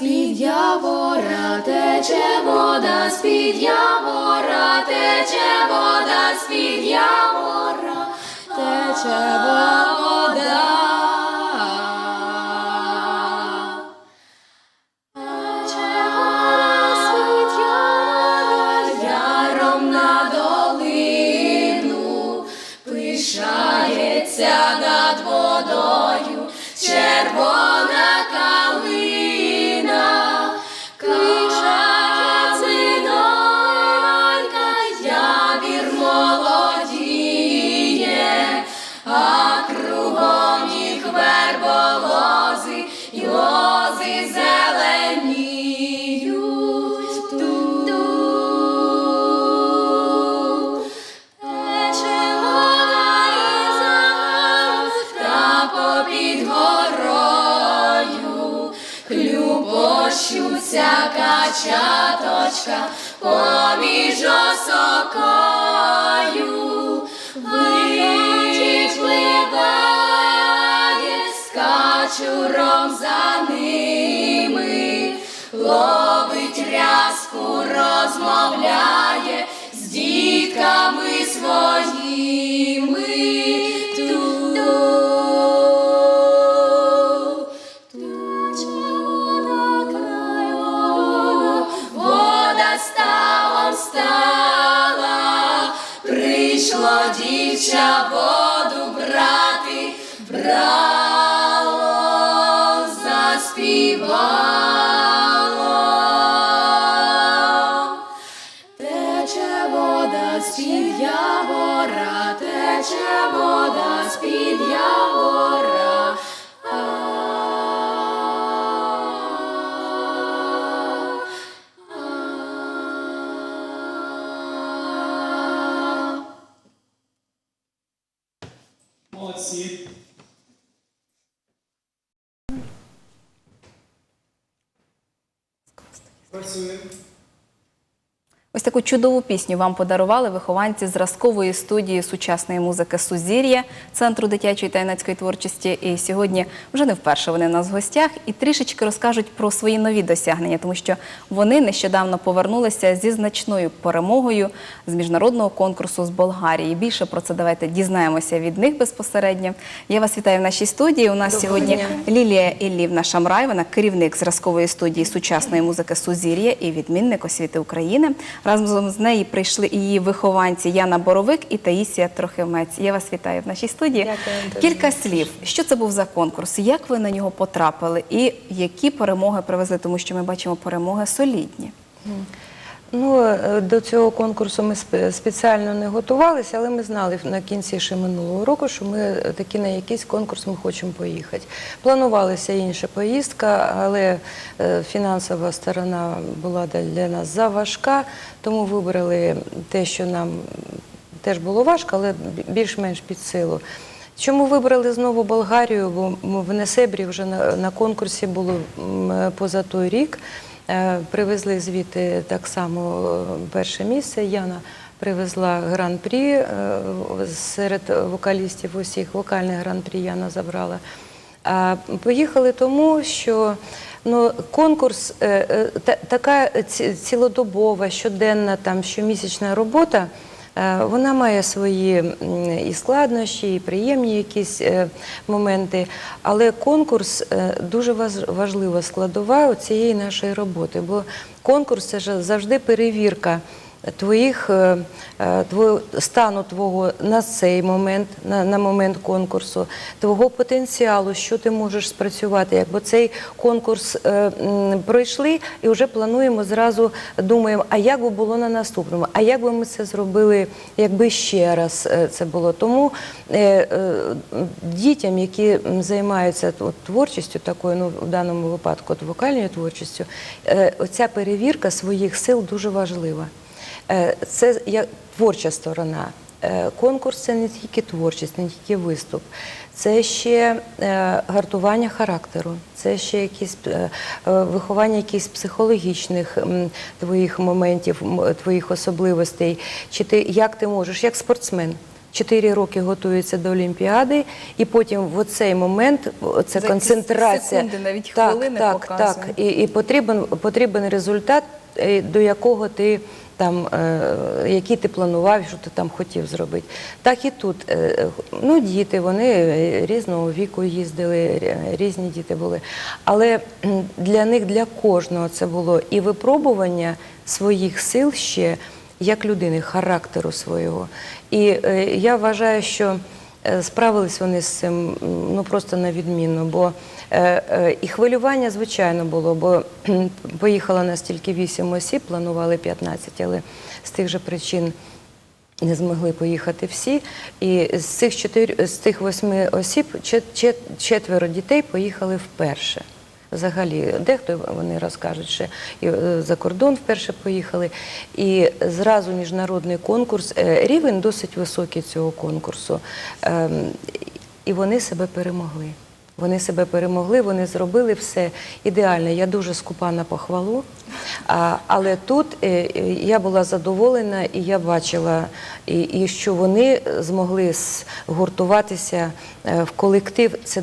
з-під явора, тече вода з-під явора, тече вода з-під явора, тече вода. Качаточка поміж осокою. Вичить пливає з качуром за ними, ловить рязку, розмовляє з дітками своїми. Прийшло дівча воду брати, брало, заспівало. Ось таку чудову пісню вам подарували вихованці зразкової студії сучасної музики Сузір'я Центру дитячої та юнацької творчості. І сьогодні вже не вперше вони в нас в гостях і трішечки розкажуть про свої нові досягнення, тому що вони нещодавно повернулися зі значною перемогою з міжнародного конкурсу з Болгарії. Більше про це давайте дізнаємося від них безпосередньо. Я вас вітаю в нашій студії. У нас Доброго сьогодні дня. Лілія Іллівна Шамрай, вона керівник зразкової студії сучасної музики Сузір'я і відмінник освіти України. Разом з нею прийшли і її вихованці Яна Боровик і Таїсія Трохимець. Я вас вітаю в нашій студії. Дякую, Кілька слів. Що це був за конкурс? Як ви на нього потрапили? І які перемоги привезли? Тому що ми бачимо перемоги солідні. Ну, е, до цього конкурсу ми спеціально не готувалися, але ми знали на кінці ще минулого року, що ми е, таки на якийсь конкурс ми хочемо поїхати. Планувалася інша поїздка, але е, фінансова сторона була для- нас заважка, тому вибрали те, що нам теж було важко, але більш-менш під силу. Чому вибрали знову Болгарію? Бо в Несебрі вже на конкурсі було поза той рік. Е, Привезли звідти так само е, перше місце. Яна привезла гран-прі е, серед вокалістів усіх. Вокальний гран-прі Яна забрала. Поїхали тому, що ну, конкурс та- така цілодобова, щоденна, щомісячна робота. Е, Вона має свої і складнощі, і приємні якісь е, моменти, але конкурс е, дуже важлива складова цієї нашої роботи, бо конкурс це завжди перевірка твоїх е, е, твого стану твого на цей момент, на, момент конкурсу, твого потенціалу, що ти можеш спрацювати. Якби цей конкурс е, пройшли і вже плануємо зразу, думаємо, а як би було на наступному, а як би ми це зробили, якби ще раз це було. Тому дітям, які займаються творчістю такою, ну в даному випадку от, вокальною творчістю, е, оця перевірка своїх сил дуже важлива. Е, Це як творча сторона. Е, Конкурс це не тільки творчість, не тільки виступ, це ще е, гартування характеру, це ще виховання якихось психологічних твоїх моментів, твоїх особливостей. Чи як ти можеш, як спортсмен? Чотири роки готуються до Олімпіади, і потім в оцей момент це За концентрація. секунди, навіть так, хвилини так, показує. так. І, і потрібен, потрібен результат, е, до якого ти там, е, який ти планував, що ти там хотів зробити. Так і тут. Е, Ну, діти, вони різного віку їздили, різні діти були. Але для них, для кожного це було і випробування своїх сил ще як людини, характеру свого. І е, я вважаю, що Е, Справились вони з цим ну просто на відмінно, бо е, е, і хвилювання, звичайно, було, бо поїхало нас тільки 8 осіб, планували 15, але з тих же причин не змогли поїхати всі. І з цих чотир, з цих восьми осіб чет- чет- четверо дітей поїхали вперше. Взагалі, дехто вони розкажуть, що і е, за кордон вперше поїхали. І зразу міжнародний конкурс, е, рівень досить високий цього конкурсу. Ем, І вони себе перемогли. Вони себе перемогли, вони зробили все ідеально. Я дуже скупа на похвалу. Але тут е, е, я була задоволена і я бачила, і, що вони змогли згуртуватися е, в колектив. Це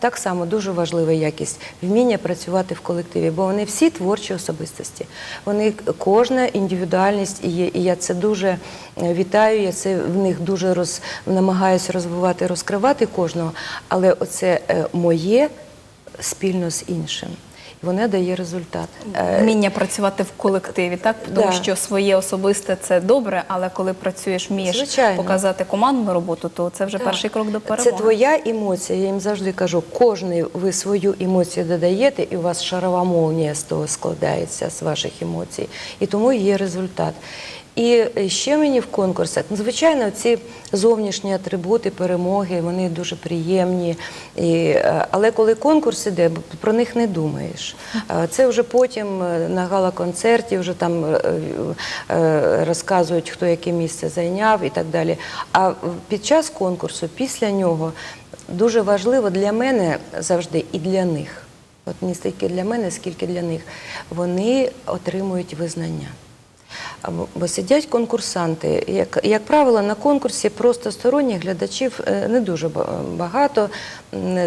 так, само дуже важлива якість вміння працювати в колективі, бо вони всі творчі особистості. Вони кожна індивідуальність є. І я це дуже вітаю. Я це в них дуже роз, намагаюся розвивати, розкривати кожного. Але оце моє спільно з іншим. І воно дає результат. Е, Вміння працювати в колективі, так? Тому Да. що своє особисте це добре, але коли працюєш, вмієш Звичайно. показати командну роботу, то це вже Так. перший крок до перемоги. Це твоя емоція. Я їм завжди кажу, кожний ви свою емоцію додаєте, і у вас шарова молнія з того складається з ваших емоцій. І тому є результат. І ще мені в конкурсах, ну, звичайно, ці зовнішні атрибути перемоги, вони дуже приємні. Е, але коли конкурс іде, про них не думаєш. Е, Це вже потім е, на гала-концерті вже там е, е, розказують, хто яке місце зайняв і так далі. А під час конкурсу, після нього, дуже важливо для мене завжди і для них. От не стільки для мене, скільки для них. Вони отримують визнання. Сидять конкурсанти. Як, як правило, на конкурсі просто сторонніх глядачів е, не дуже багато.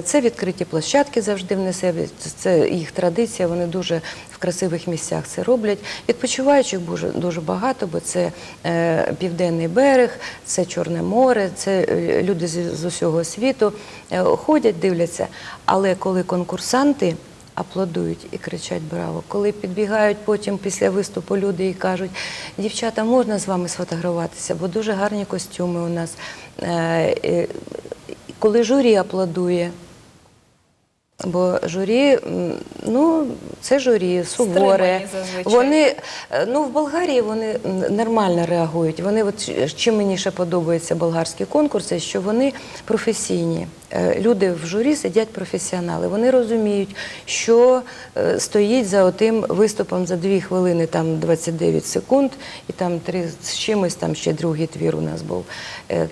Це відкриті площадки завжди в несе. Це їх традиція, вони дуже в красивих місцях це роблять. Відпочиваючих дуже, дуже багато, бо це е, південний берег, це Чорне море, це е, люди з, з усього світу е, ходять, дивляться. Але коли конкурсанти аплодують і кричать браво. Коли підбігають потім після виступу люди і кажуть, дівчата, можна з вами сфотографуватися, бо дуже гарні костюми у нас. Е, е, Коли журі аплодує, бо журі, ну, це журі, суворе. Вони, е, ну, в Болгарії вони нормально реагують. Вони, от, чим мені ще подобаються болгарські конкурси, що вони професійні. Е, Люди в журі сидять професіонали. Вони розуміють, що е, стоїть за отим виступом за дві хвилини, там 29 секунд, і там три з чимось, там ще другий твір у нас був.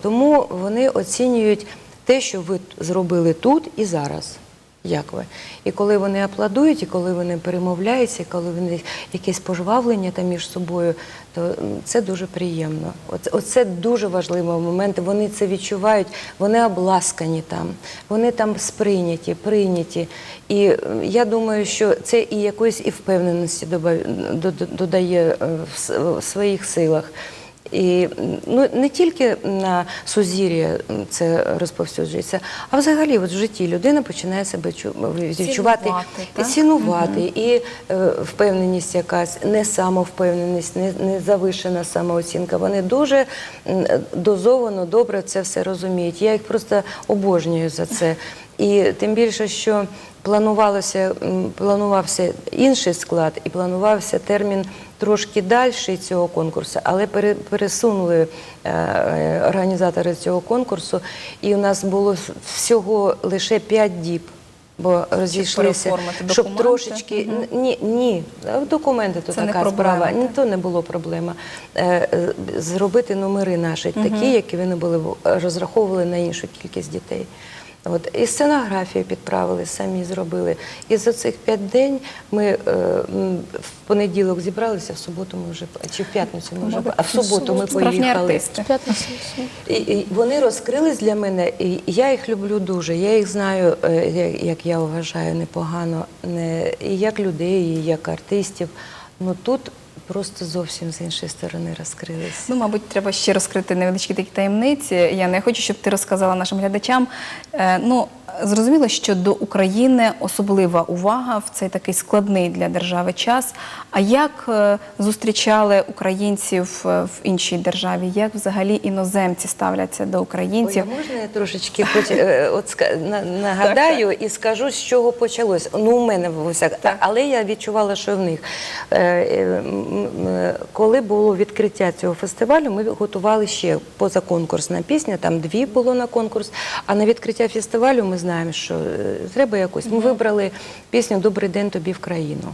Тому вони оцінюють те, що ви зробили тут і зараз. Як ви? І коли вони аплодують, і коли вони перемовляються, і коли вони якесь пожвавлення там між собою, то це дуже приємно. Оце, оце дуже важливий момент. Вони це відчувають, вони обласкані там, вони там сприйняті, прийняті. І я думаю, що це і якоїсь і впевненості додає е, в своїх силах. І ну, не тільки на сузір'я це розповсюджується, а взагалі от в житті людина починає себе чу- відчувати, Цінувати, цінувати і е, впевненість якась, не самовпевненість, не, не завишена самооцінка. Вони дуже дозовано, добре це все розуміють. Я їх просто обожнюю за це. І тим більше, що планувалося, планувався інший склад і планувався термін трошки далі цього конкурсу, але пере- пересунули е, е, організатори цього конкурсу, і у нас було всього лише 5 діб. Бо розійшлися, щоб трошечки Н- ні, ні, документи то Це така справа. Ні, то не було проблема. Е, Зробити номери наші такі, які вони були розраховували на іншу кількість дітей. От, і сценографію підправили, самі зробили. І за цих п'ять день ми е, в понеділок зібралися, в суботу ми вже чи в п'ятницю ми вже а в суботу ми поїхали. І, і вони розкрились для мене, і я їх люблю дуже. Я їх знаю, е, як- як я вважаю, непогано, не і як людей, і як артистів. Ну тут просто зовсім з іншої сторони розкрились. Ну, мабуть, треба ще розкрити невеличкі такі таємниці. Я не хочу, щоб ти розказала нашим глядачам. Е, ну, зрозуміло, що до України особлива увага в цей такий складний для держави час. А як е, зустрічали українців е, в іншій державі? Як взагалі іноземці ставляться до українців? а можна я трошечки поч- е, от ска- на- нагадаю і скажу, з чого почалось. Ну, у мене усяк, але я відчувала, що в них. Коли було відкриття цього фестивалю, ми готували ще позаконкурсна пісня, там дві було на конкурс. А на відкриття фестивалю ми знаємо, що е, треба якось. Ми вибрали пісню Добрий день тобі в країну.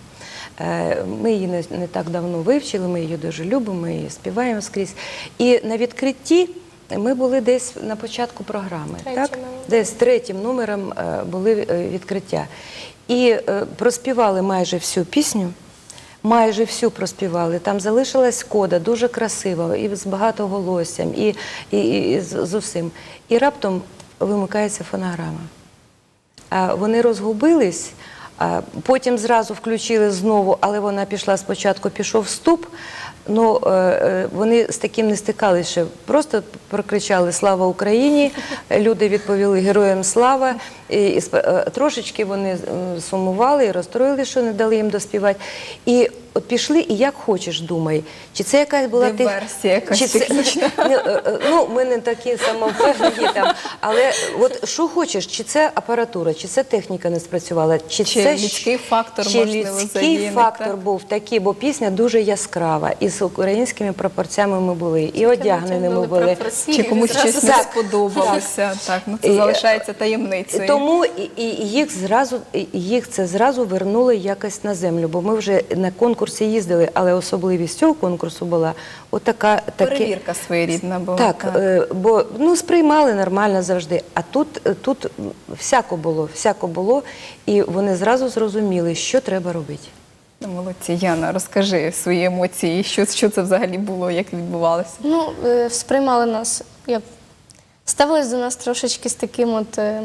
Е, Ми її не, так давно вивчили, ми її дуже любимо, ми її співаємо скрізь. І на відкритті ми були десь на початку програми, Третім так? десь третім номером е, були відкриття. І проспівали майже всю пісню. Майже всю проспівали. Там залишилась кода, дуже красива, і з багатоголоссям, і, і, і з, з усім. І раптом вимикається фонограма. А Вони розгубились, а потім зразу включили знову, але вона пішла спочатку, пішов вступ. Ну, е, е, вони з таким не стикалися, ще просто прокричали Слава Україні! Люди відповіли Героям слава. І, е, трошечки вони е, сумували і розстроїли, що не дали їм доспівати. І от пішли, і як хочеш, думай, чи це якась була тих- Диверсія якась чи це- е, е, Ну, ми не такі самовпевнені там. Але от що хочеш, чи це апаратура, чи це техніка не спрацювала, чи, Чи це людський фактор, чи можливо, людський задіяний, фактор так? був такий, бо пісня дуже яскрава, і з українськими пропорцями ми були, і одягненими були. Чи комусь щось не сподобалося? Так, ну це залишається таємницею. Тому і, їх зразу їх це зразу вернуло якось на землю, бо ми вже на конкурсі їздили, але особливість цього конкурсу була отака таке. Перевірка своєрідна була. Так, е, бо ну сприймали нормально завжди. А тут, е, тут всяко було, всяко було, і вони зразу зрозуміли, що треба робити. Ну, Молодці, Яна, розкажи свої емоції, що, що це взагалі було, як відбувалося. Ну, е, сприймали нас, як ставились до нас трошечки з таким от. е,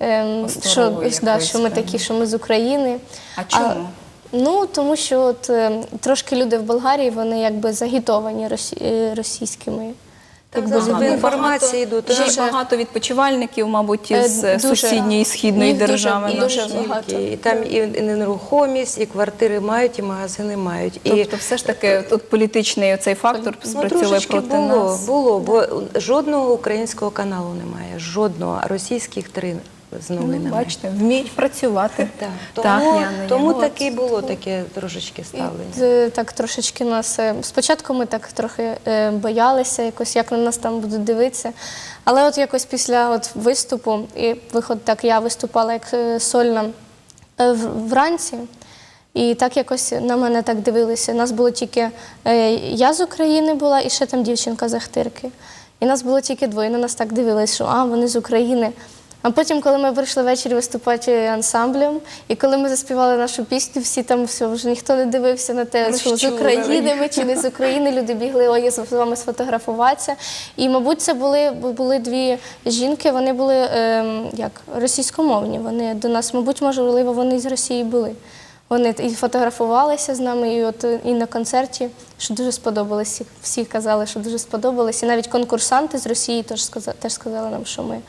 ем, що, да, що ми такі, що ми з України. А чому? Ну, тому що от, е, трошки люди в Болгарії, вони якби загітовані росі, е, російськими. якби, зараз людьми. інформації йдуть, Ще й Дуже- багато відпочивальників, мабуть, Е, із е, дуже. сусідньої східної Їх дуже- держави. і дуже багато. І там і, і нерухомість, і квартири мають, і магазини мають. І Тобто, все ж таки, тут політичний цей фактор Ну, спрацьовує трошечки проти було, нас. було, бо жодного українського каналу немає, жодного, а російських три знову Ну, бачите, вміють працювати. Так, тому, тому таке було таке трошечки ставлення. е, так трошечки нас. е, Спочатку ми так трохи е, боялися, якось як на нас там будуть дивитися. Але от якось після от виступу, і виход так я виступала як е, сольна е, в- вранці. І так якось на мене так дивилися. Нас було тільки е, я з України була і ще там дівчинка з Ахтирки. І нас було тільки двоє. На нас так дивились, що а, вони з України. А потім, коли ми прийшли ввечері виступати ансамблем, і коли ми заспівали нашу пісню, всі там все, вже ніхто не дивився на те, що з України ми чи не з України. Люди бігли ой, з вами сфотографуватися. І, мабуть, це були, були дві жінки, вони були ем, як російськомовні. Вони до нас, мабуть, можливо, вони з Росії були. Вони і фотографувалися з нами, і от і на концерті, що дуже сподобалось. Всі, казали, що дуже сподобалось. І навіть конкурсанти з Росії теж сказали, теж сказали нам, що ми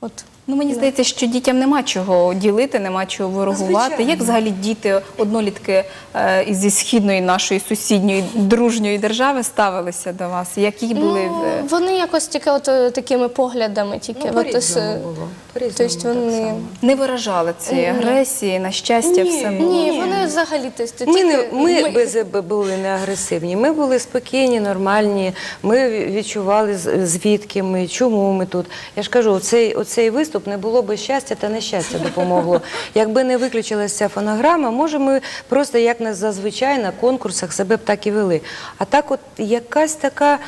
от Ну, мені здається, що дітям нема чого ділити, нема чого ворогувати. Звичайно. Як взагалі діти, однолітки е, зі східної нашої сусідньої дружньої держави ставилися до вас? Які були ну, е, вони якось тільки от е, такими поглядами, тільки Ну, от, було. Тобто вони- не виражали цієї агресії, на щастя, Ні, все було? Ні, вони взагалі Ми, не, тільки- ми, без, були не агресивні, ми були спокійні, нормальні, ми відчували звідки ми, чому ми тут. Я ж кажу, оцей, оцей виступ не було би щастя та нещастя допомогло. Якби не виключилася ця фонограма, може ми просто як на зазвичай на конкурсах себе б так і вели. А так от якась така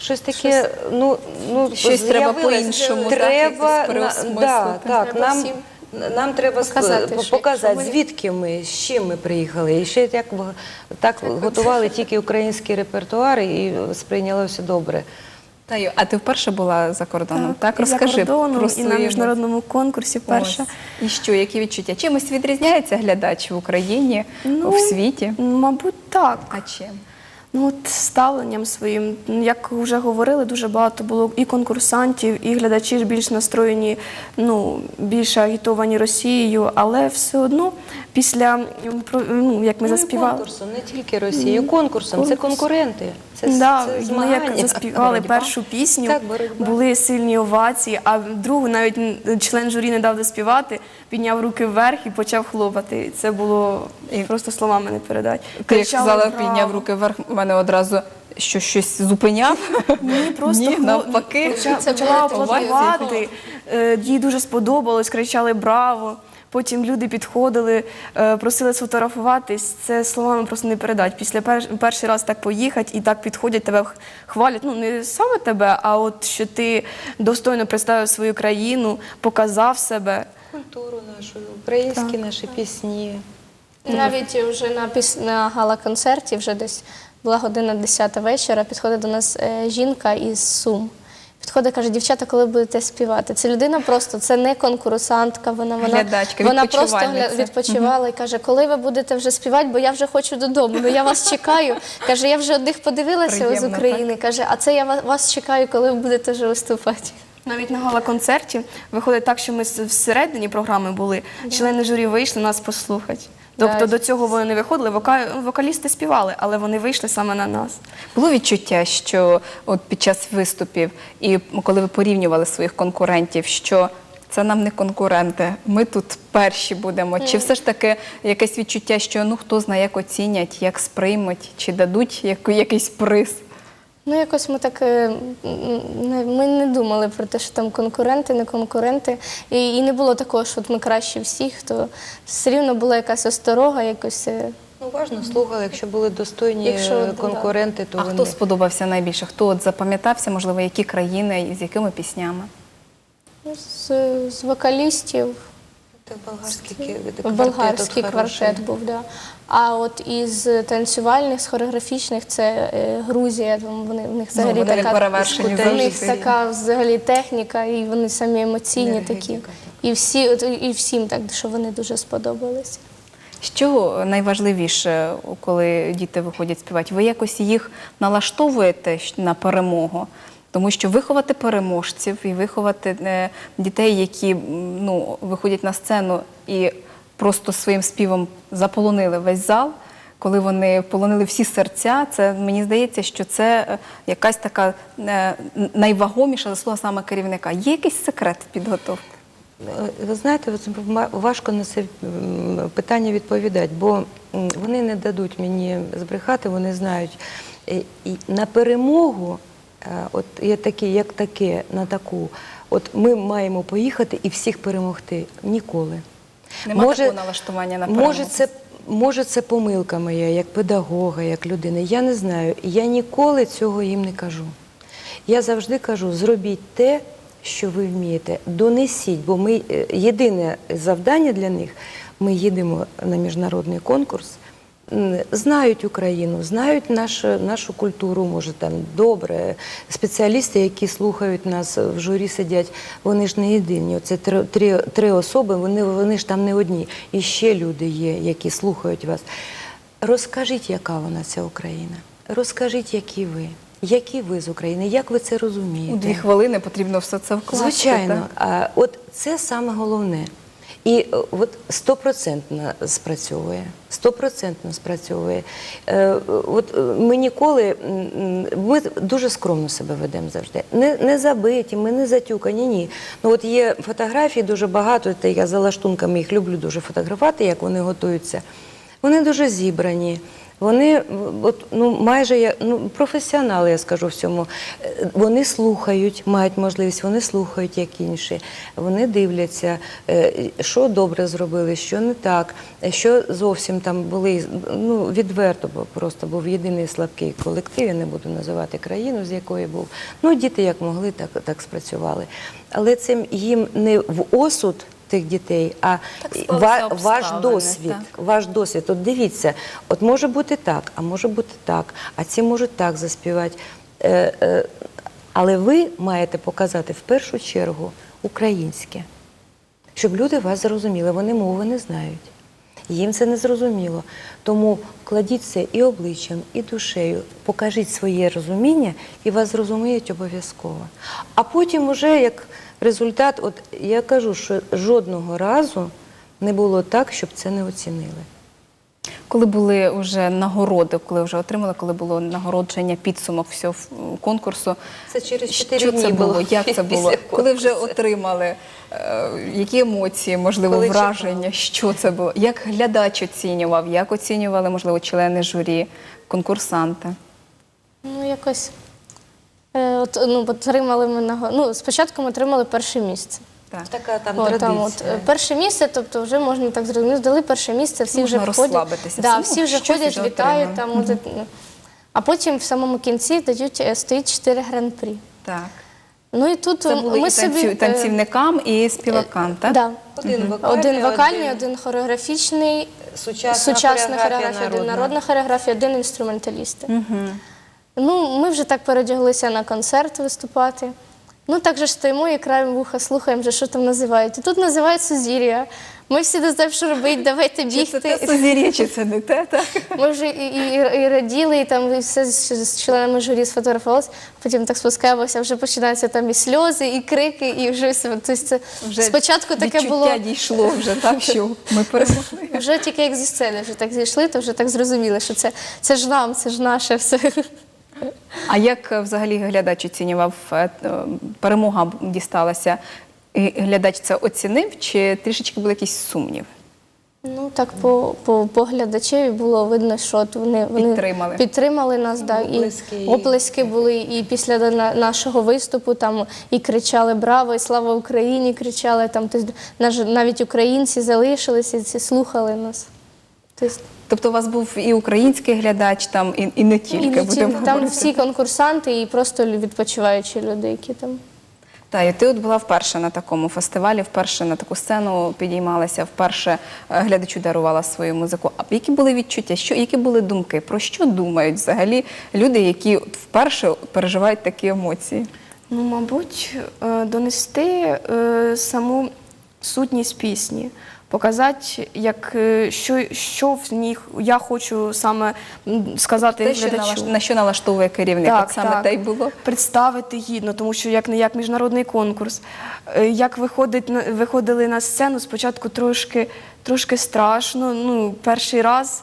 Щось таке, ну, ну Щось треба по-іншому, так, Треба, на- переосмислити. да, так, Треба нам, нам треба показати, показати, звідки ми, з чим ми приїхали. І ще так, в- так готували тільки український репертуар і сприйнялося добре. Таю, а ти вперше була за кордоном? Так, і розкажи за кордоном, про і на міжнародному конкурсі перша. Ось. І що, які відчуття? Чимось відрізняється глядач в Україні, Ну, в світі? Мабуть, так. А чим? Ну, от ставленням своїм, як вже говорили, дуже багато було і конкурсантів, і глядачі ж більш настроєні, ну, більш агітовані Росією, але все одно після, ну, як ми Ну, заспівали. конкурсом, не тільки Росією, конкурсом, це конкуренти. Це, да, це ми як заспівали Боротьба. першу пісню, Так, були сильні овації, а другу навіть член журі не дав доспівати, підняв руки вверх і почав хлопати. Це було І- просто словами не передати. Ти як сказала, «Браво!» підняв руки вверх, у мене одразу що щось зупиняв. Ні, просто Ні, навпаки. поча- почала аплодувати. Е, Їй дуже сподобалось, кричали Браво! Потім люди підходили, е, просили сфотографуватись. Це словами просто не передати. Після перш- перший раз так поїхати і так підходять, тебе хвалять. Ну не саме тебе, а от що ти достойно представив свою країну, показав себе. Культуру нашу, українські наші пісні. Навіть вже на піс... на гала-концерті, вже десь була година 10 вечора, підходить до нас е, жінка із Сум. Підходить, каже, дівчата, коли будете співати? Це людина просто, це не конкурсантка, вона, вона, вона просто відпочивала і каже, коли ви будете вже співати, бо я вже хочу додому, ну я вас чекаю. Каже, я вже одних подивилася з Приємно, України. Каже, а це я вас чекаю, коли ви будете вже виступати. Навіть на гала-концерті виходить так, що ми всередині програми були, члени журі вийшли нас послухати. Тобто до цього вони не виходили, вока- вокалісти співали, але вони вийшли саме на нас. Було відчуття, що от під час виступів, і коли ви порівнювали своїх конкурентів, що це нам не конкуренти, ми тут перші будемо. Чи все ж таки якесь відчуття, що ну хто знає, як оцінять, як сприймуть, чи дадуть яку- якийсь приз? Ну, якось ми так е, не, ми не думали про те, що там конкуренти, не конкуренти. І, і не було такого, що от ми кращі всіх, то все рівно була якась осторога, якось. е, Ну, уважно слухали, якщо були достойні Якщо, конкуренти, то а вони... хто сподобався найбільше? Хто от запам'ятався, можливо, які країни і з якими піснями? ну, з, з вокалістів. Це болгарський, Болгарський квартет був, да. А от із танцювальних, з хореографічних це е, Грузія. Вони в них взагалі Ну, вони така в них така взагалі техніка, і вони самі емоційні такі. І всі, от, і всім так, що вони дуже сподобалися. Що найважливіше, коли діти виходять співати? Ви якось їх налаштовуєте на перемогу? Тому що виховати переможців і виховати е, дітей, які ну, виходять на сцену і просто своїм співом заполонили весь зал, коли вони полонили всі серця, це мені здається, що це е, якась така е, найвагоміша заслуга саме керівника. Є якийсь секрет підготовки? Е, Ви знаєте, важко на це питання відповідати, бо вони не дадуть мені збрехати, вони знають. І на перемогу, от є такі, як таке, на таку, от ми маємо поїхати і всіх перемогти. Ніколи. Нема такого налаштування на перемогу? Може, це, може, це помилка моя, як педагога, як людини. Я не знаю. Я ніколи цього їм не кажу. Я завжди кажу: зробіть те, що ви вмієте, донесіть, бо ми е, єдине завдання для них ми їдемо на міжнародний конкурс. Знають Україну, знають нашу, нашу культуру, може там добре. Спеціалісти, які слухають нас в журі, сидять, вони ж не єдині. Оце три, три, три особи, вони, вони ж там не одні. І ще люди є, які слухають вас. Розкажіть, яка вона ця Україна. Розкажіть, які ви. Які ви з України, як ви це розумієте? У дві хвилини потрібно все це вкласти. Звичайно, так? а, от це саме головне. І е, от стопроцентно спрацьовує. Стопроцентно спрацьовує. Е, от е, ми ніколи ми дуже скромно себе ведемо завжди. Не, не забиті, ми не затюкані, ні. Ну от є фотографії дуже багато. Та я за лаштунками їх люблю дуже фотографувати, як вони готуються. Вони дуже зібрані. Вони от, ну, майже як- ну, професіонали, я скажу всьому. Е, Вони слухають, мають можливість, вони слухають, як інші. Вони дивляться, е, що добре зробили, що не так, е, що зовсім там були ну, відверто, бо просто був єдиний слабкий колектив, я не буду називати країну, з якої був. Ну, діти як могли, так, так спрацювали. Але цим їм не в осуд тих дітей, а ва- ваш досвід. так. Ваш досвід. От дивіться, от може бути так, а може бути так, а ці можуть так заспівати. Е, е, але ви маєте показати в першу чергу українське, щоб люди вас зрозуміли. Вони мови не знають. Їм це не зрозуміло. Тому кладіть це і обличчям, і душею, покажіть своє розуміння, і вас зрозуміють обов'язково. А потім, уже як результат, от я кажу, що жодного разу не було так, щоб це не оцінили. Коли були вже нагороди, коли вже отримали, коли було нагородження, підсумок всього конкурсу. Це через що дні це було? було Як це було? Коли вже отримали, е, які емоції, можливо, Коли враження, чекали. що це було? Як глядач оцінював, як оцінювали, можливо, члени журі, конкурсанти? Ну, якось. Е, от, ну, отримали ми наго- Ну, спочатку ми отримали перше місце. Так. Така там От, традиція. там, от, е, перше місце, тобто вже можна так зрозуміти, здали перше місце, всі Можна вже входять. Да, Ну, всі вже ходять, вже вітають. Там, от, ну. а потім в самому кінці дають, е, стоїть 4 гран-прі. Так. Ну і тут Це ми були і собі, е, танцівникам, і співакам, так? Да. Один вокальний, Один вокальний, один один хореографічний, Сучасна сучасна хореографія, хореографія, один народна. народна хореографія, один інструменталіст. Ну, ми вже так передяглися на концерт виступати. Ну, так же ж стоїмо і краєм вуха слухаємо, вже, що там називають. І тут називають Сузір'я. Ми всі не знаємо, що робити, давайте Чи це те бігти. сузір'я, чи це не те, так? Ми вже і, і, і раділи, і там і все з, членами журі сфотографувалися, потім так спускаємося, вже починаються там і сльози, і крики, і вже все. Тобто це спочатку таке відчуття було. дійшло вже, так, що ми перемогли. Вже тільки як зі сцени вже так зійшли, то вже так зрозуміли, що це, це ж нам, це ж наше все. А як е, взагалі глядач оцінював е, е, перемога дісталася? Глядач це оцінив чи трішечки був якийсь сумнів? Ну так по, по, по глядачеві було видно, що от вони, вони Підтримали. підтримали нас, да, Оплески і і- оплески були, і після нашого виступу там і кричали Браво! і слава Україні! кричали там. Тобто, навіть українці залишилися і слухали нас. Тобто, Тобто у вас був і український глядач, там, і, і не тільки і не тільки, там говорити. всі конкурсанти і просто відпочиваючі люди, які там. Та, і ти от була вперше на такому фестивалі, вперше на таку сцену підіймалася, вперше е, глядачу дарувала свою музику. А які були відчуття? Що, які були думки? Про що думають взагалі люди, які вперше переживають такі емоції? Ну, мабуть, е, донести е, саму сутність пісні, показати, як, е, що, що в ній я хочу саме сказати Те, глядачу. налаш- на що налаштовує керівник, от саме те й було. Представити гідно, тому що як не як міжнародний конкурс. Е, Як виходить виходили на сцену, спочатку трошки, трошки страшно, ну, перший раз.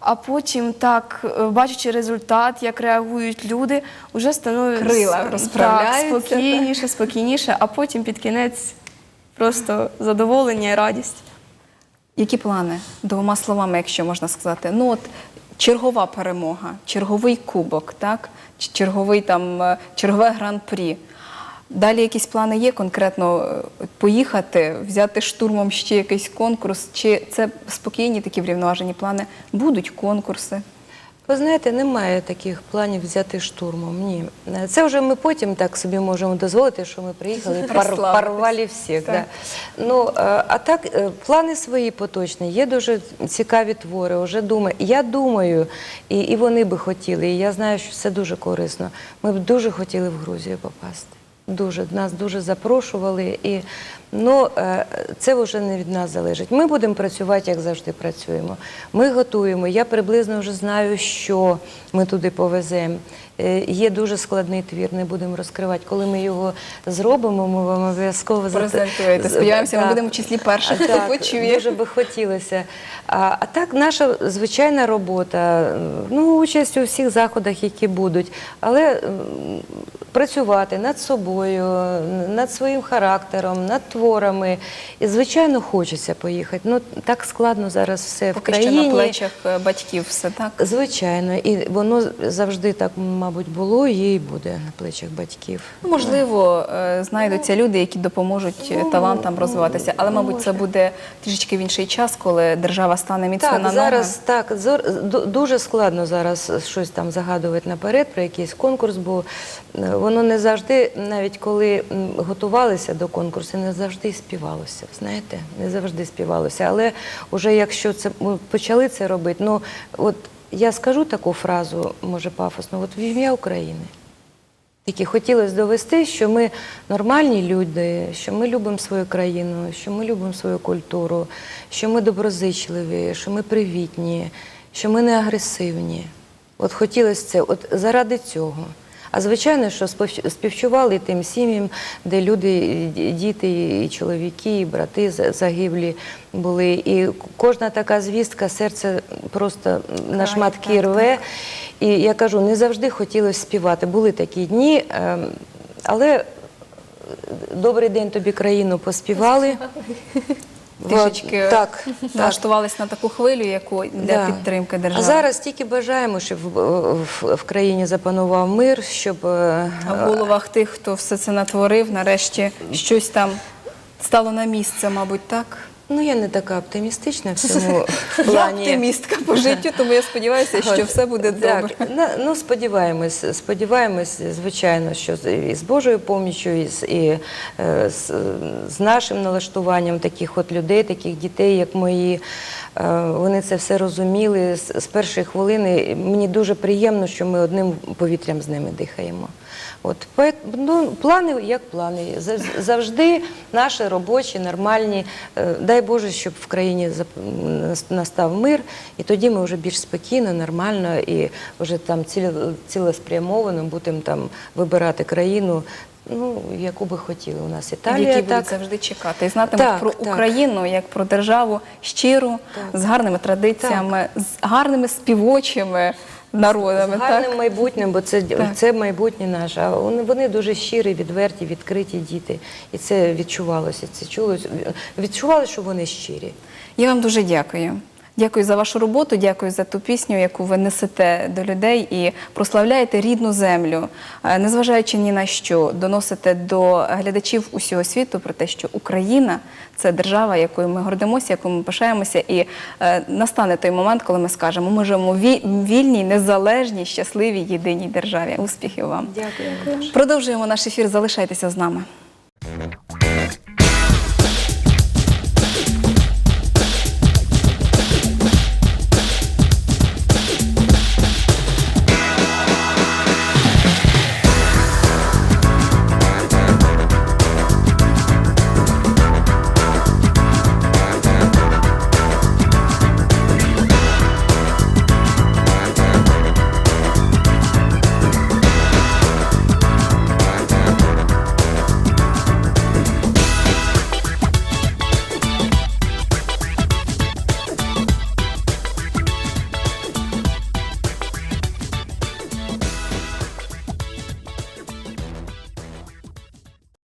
А потім так, е, бачачи результат, як реагують люди, вже становиться так, спокійніше, спокійніше, а потім під кінець просто задоволення і радість. Які плани? Двома словами, якщо можна сказати. Ну от чергова перемога, черговий кубок, так? Черговий там е, чергове гран-прі. Далі якісь плани є конкретно е, поїхати, взяти штурмом ще якийсь конкурс, чи це спокійні такі врівноважені плани? Будуть конкурси. Ви знаєте, немає таких планів взяти штурмом. Ні. Це вже ми потім так собі можемо дозволити, що ми приїхали і пар, порвали всіх. Так. Да. Ну, е, а так, е, плани свої поточні. Є дуже цікаві твори. Вже думаю. Я думаю, і, і вони би хотіли, і я знаю, що це дуже корисно. Ми б дуже хотіли в Грузію попасти. Дуже нас дуже запрошували, і ну е, це вже не від нас залежить. Ми будемо працювати, як завжди працюємо. Ми готуємо. Я приблизно вже знаю, що ми туди повеземо. Е, Є дуже складний твір, не будемо розкривати. Коли ми його зробимо, ми вам обов'язково Презентуєте. Сподіваємося, ми будемо в числі перших, хто Так, почує. Дуже би хотілося. А, а так, наша звичайна робота, ну, участь у всіх заходах, які будуть. Але працювати над собою, над своїм характером, над творами. І, звичайно, хочеться поїхати. Ну, так складно зараз все в Поки що на плечах е, батьків все так. Звичайно, і воно завжди так, мабуть, було і буде на плечах батьків. Ну, Можливо, е, знайдуться люди, які допоможуть е, талантам розвиватися, але, мабуть, це буде трішечки в інший час, коли держава стане міцно Так, на зараз ноги. так зор- ду- дуже складно зараз щось там загадувати наперед про якийсь конкурс, бо воно не завжди, навіть коли готувалися до конкурсу, не завжди співалося. Знаєте, не завжди співалося. Але вже якщо це почали це робити, ну от я скажу таку фразу, може пафосно, от в ім'я України. Тільки хотілося довести, що ми нормальні люди, що ми любимо свою країну, що ми любимо свою культуру, що ми доброзичливі, що ми привітні, що ми не агресивні. От хотілося це, от заради цього. А звичайно, що спів- співчували тим сім'ям, де люди, діти, і чоловіки, і брати за- загиблі були. І кожна така звістка серце просто на шматки рве. І я кажу, не завжди хотілося співати. Були такі дні, ем, але добрий день тобі країну поспівали. Трішечки так, так, так. на таку хвилю, яку для Да. підтримки держави. А зараз тільки бажаємо, щоб в, в, в країні запанував мир, щоб е, А в головах тих, хто все це натворив, нарешті щось там стало на місце, мабуть, так? Ну я не така оптимістична в цьому плані. Я оптимістка по життю, тому я сподіваюся, що все буде добре. на- Ну, сподіваємось, сподіваємось, звичайно, що і з Божою поміччю, і з, і, е, з, з нашим налаштуванням таких от людей, таких дітей, як мої. е, Вони це все розуміли з, з першої хвилини. Мені дуже приємно, що ми одним повітрям з ними дихаємо. От ну, плани як плани. Завжди наші робочі, нормальні. Е, Дай Боже, щоб в країні настав мир, і тоді ми вже більш спокійно, нормально і вже там ціле- цілеспрямовано будемо там вибирати країну, ну яку би хотіли. У нас Італія якій так. будуть завжди чекати. І знатимуть Так, про так. Україну як про державу щиру, Так. з гарними традиціями, з гарними співочими народами. З гарним так? майбутнім, бо це, Так. це майбутнє наше. А вони, вони дуже щирі, відверті, відкриті діти. І це відчувалося. Це чулося. Відчувалося, що вони щирі. Я вам дуже дякую. Дякую за вашу роботу, дякую за ту пісню, яку ви несете до людей і прославляєте рідну землю, Е, незважаючи ні на що, доносите до глядачів усього світу про те, що Україна це держава, якою ми гордимося, якою ми пишаємося, і е, настане той момент, коли ми скажемо, ми живемо в вільній, незалежній, щасливій, єдиній державі. Успіхів вам! Дякую. Продовжуємо наш ефір. Залишайтеся з нами.